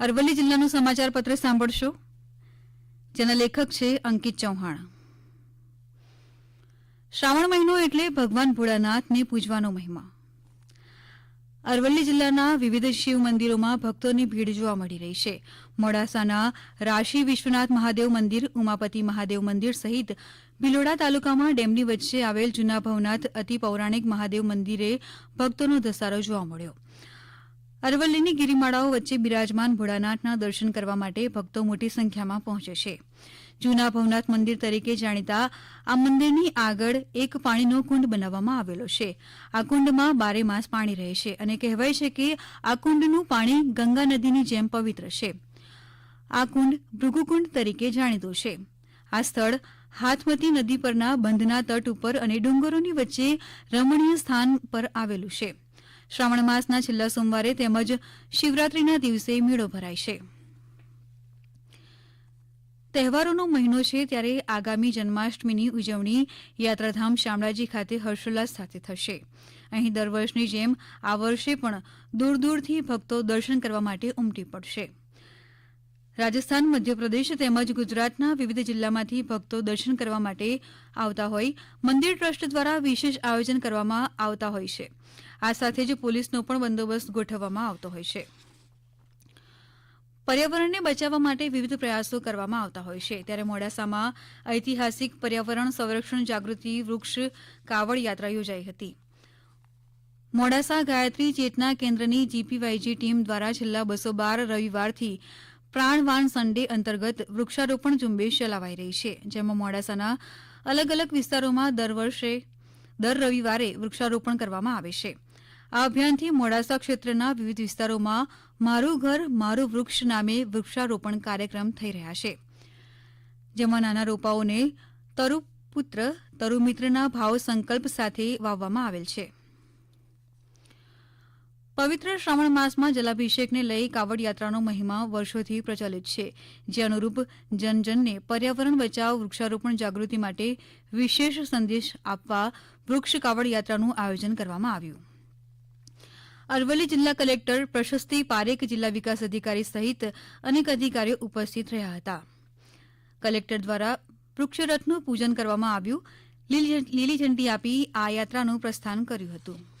અરવલ્લી જિલ્લાનું સમાચાર પત્ર સાંભળશો. જેના લેખક છે અંકિત ચૌહાણ. શ્રાવણ મહિનો એટલે ભગવાન ભોળાનાથને પૂજવાનો મહિમા. અરવલ્લી જિલ્લાના વિવિધ શિવ મંદિરોમાં ભક્તોની ભીડ જોવા મળી રહી છે. મોડાસાના રાશિ વિશ્વનાથ મહાદેવ મંદિર, ઉમાપતિ મહાદેવ મંદિર સહિત ભિલોડા તાલુકામાં ડેમની વચ્ચે આવેલ જૂના ભવનાથ અતિ પૌરાણિક મહાદેવ મંદિરે ભક્તોનો ધસારો જોવા મળ્યો. અરવલ્લીની ગિરિમાળાઓ વચ્ચે બિરાજમાન ભોળાનાથના દર્શન કરવા માટે ભક્તો મોટી સંખ્યામાં પહોંચે છે. જૂના ભવનાથ મંદિર તરીકે જાણીતા આ મંદિરની આગળ એક પાણીનો કુંડ બનાવવામાં આવેલો છે. આ કુંડમાં બારે માસ પાણી રહે છે અને કહેવાય છે કે આ કુંડનું પાણી ગંગા નદીની જેમ પવિત્ર છે. આ કુંડ ભૃગુકુંડ તરીકે જાણીતું છે. આ સ્થળ હાથમતી નદી પરના બંધના તટ ઉપર અને ડુંગરોની વચ્ચે રમણીય સ્થાન પર આવેલું છે. શ્રાવણ માસના છેલ્લા સોમવારે તેમજ શિવરાત્રીના દિવસે મેળો ભરાય છે. તહેવારોનો મહિનો છે ત્યારે આગામી જન્માષ્ટમીની ઉજવણી યાત્રાધામ શામળાજી ખાતે હર્ષોલ્લાસ સાથે થશે. અહીં દર વર્ષની જેમ આ વર્ષે પણ દૂર દૂરથી ભક્તો દર્શન કરવા માટે ઉમટી પડશે. રાજસ્થાન, મધ્યપ્રદેશ તેમજ ગુજરાતના વિવિધ જિલ્લામાંથી ભક્તો દર્શન કરવા માટે આવતા હોય. મંદિર ટ્રસ્ટ દ્વારા વિશેષ આયોજન કરવામાં આવતા હોય છે. આ સાથે જ પોલીસનો પણ બંદોબસ્ત ગોઠવવામાં આવતો હોય છે. પર્યાવરણને બચાવવા માટે વિવિધ પ્રયાસો કરવામાં આવતા હોય છે. ત્યારે મોડાસામાં ઐતિહાસિક પર્યાવરણ સંરક્ષણ જાગૃતિ વૃક્ષ કાવડ યાત્રા યોજાઈ હતી. મોડાસા ગાયત્રી ચેતના કેન્દ્રની જીપીવાયજી ટીમ દ્વારા છેલ્લા બસો બાર રવિવારથી પ્રાણવાન સન્ડે અંતર્ગત વૃક્ષારોપણ ઝુંબેશ ચલાવાઈ રહી છે, જેમાં મોડાસાના અલગ અલગ વિસ્તારોમાં દર વર્ષે, દર રવિવારે વૃક્ષારોપણ કરવામાં આવે છે. આ અભિયાનથી મોડાસા ક્ષેત્રના વિવિધ વિસ્તારોમાં મારું ઘર, મારું વૃક્ષ નામે વૃક્ષારોપણ કાર્યક્રમ થઈ રહ્યા છે, જેમાં નાના રોપાઓને તરુપુત્ર, તરુમિત્રના ભાવ સંકલ્પ સાથે વાવવામાં આવેલ છે. પવિત્ર શ્રાવણ માસમાં જલાભિષેકને લઈ કાવડ યાત્રાનો મહિમા વર્ષોથી પ્રચલિત છે, જે અનુરૂપ જનજનને પર્યાવરણ બચાવ, વૃક્ષારોપણ જાગૃતિ માટે વિશેષ સંદેશ આપવા વૃક્ષ કાવડ યાત્રાનું આયોજન કરવામાં આવ્યું. અરવલ્લી જિલ્લા કલેક્ટર પ્રશસ્તિ પારેખ જિલ્લા વિકાસ અધિકારી સહિત અનેક અધિકારીઓ ઉપસ્થિત રહ્યા હતા. કલેક્ટર દ્વારા વૃક્ષરથનું પૂજન કરવામાં આવ્યું. લીલી ઝંડી આપી આ યાત્રાનું પ્રસ્થાન કર્યું હતું.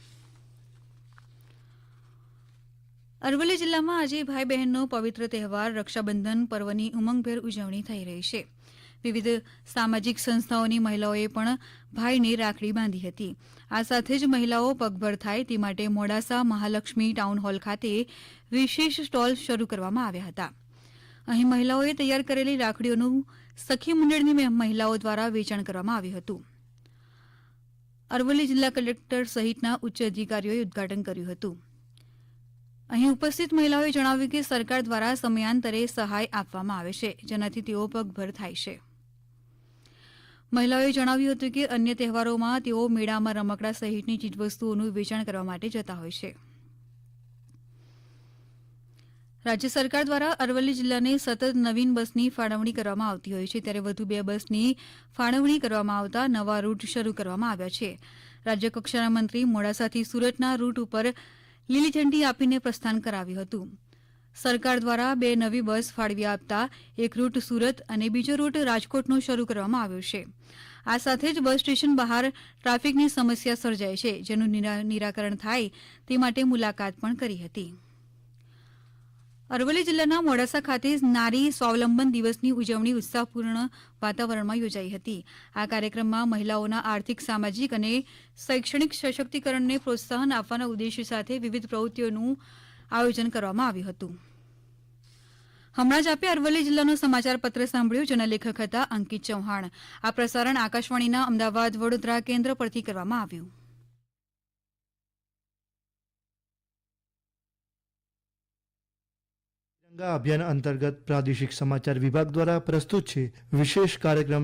અરવલ્લી જિલ્લામાં આજે ભાઈ બહેનનો પવિત્ર તહેવાર, રક્ષાબંધન પર્વની ઉમંગભેર ઉજવણી થઈ રહી છે. વિવિધ સામાજિક સંસ્થાઓની મહિલાઓએ પણ ભાઈને રાખડી બાંધી હતી. આ સાથે જ મહિલાઓ પગભર થાય તે માટે મોડાસા મહાલક્ષ્મી ટાઉન હોલ ખાતે વિશેષ સ્ટોલ શરૂ કરવામાં આવ્યા હતા. અહીં મહિલાઓએ તૈયાર કરેલી રાખડીઓનું સખી મંડળની મહિલાઓ દ્વારા વેચાણ કરવામાં આવ્યું હતું. અરવલ્લી જિલ્લા કલેક્ટર સહિતના ઉચ્ચ અધિકારીઓએ ઉદઘાટન કર્યું હતું. અહીં ઉપસ્થિત મહિલાઓએ જણાવ્યું કે સરકાર દ્વારા સમયાંતરે સહાય આપવામાં આવે છે, જેનાથી તેઓ પગભર થાય છે. મહિલાઓએ જણાવ્યું હતું કે અન્ય તહેવારોમાં તેઓ મેળામાં રમકડા સહિતની ચીજવસ્તુઓનું વેચાણ કરવા માટે જતા હોય છે. રાજ્ય સરકાર દ્વારા અરવલ્લી જિલ્લાને સતત નવીન બસની ફાળવણી કરવામાં આવતી હોય છે, ત્યારે વધુ બે બસની ફાળવણી કરવામાં આવતા નવા રૂટ શરૂ કરવામાં આવ્યા છે. રાજ્ય કક્ષાના મંત્રી મોડાસાથી સુરતના રૂટ ઉપર લીલી ઝંડી આપીને પ્રસ્થાન કરાવ્યું હતું. સરકાર દ્વારા બે નવી બસ ફાળવી આપતા એક રૂટ સુરત અને બીજો રૂટ રાજકોટનો શરૂ કરવામાં આવ્યો છે. આ સાથે જ બસ સ્ટેશન બહાર ટ્રાફિકની સમસ્યા સર્જાય છે, જેનું નિરા- નિરાકરણ થાય તે માટે મુલાકાત પણ કરી હતી. અરવલ્લી જિલ્લાના મોડાસા ખાતે નારી સ્વાવલંબન દિવસની ઉજવણી ઉત્સાહપૂર્ણ વાતાવરણમાં યોજાઈ હતી. આ કાર્યક્રમમાં મહિલાઓના આર્થિક, સામાજિક અને શૈક્ષણિક સશક્તિકરણને પ્રોત્સાહન આપવાના ઉદ્દેશ્ય સાથે વિવિધ પ્રવૃત્તિઓનું આયોજન કરવામાં આવ્યું હતું. હમણાં જ આપે અરવલ્લી જિલ્લાનો સમાચાર પત્ર સાંભળ્યું, જેના લેખક હતા અંકિત ચૌહાણ. આ પ્રસારણ આકાશવાણીના અમદાવાદ વડોદરા કેન્દ્ર પરથી કરવામાં આવ્યું. તિરંગા અભિયાન અંતર્ગત પ્રાદેશિક સમાચાર વિભાગ દ્વારા પ્રસ્તુત છે. વિશેષ કાર્યક્રમ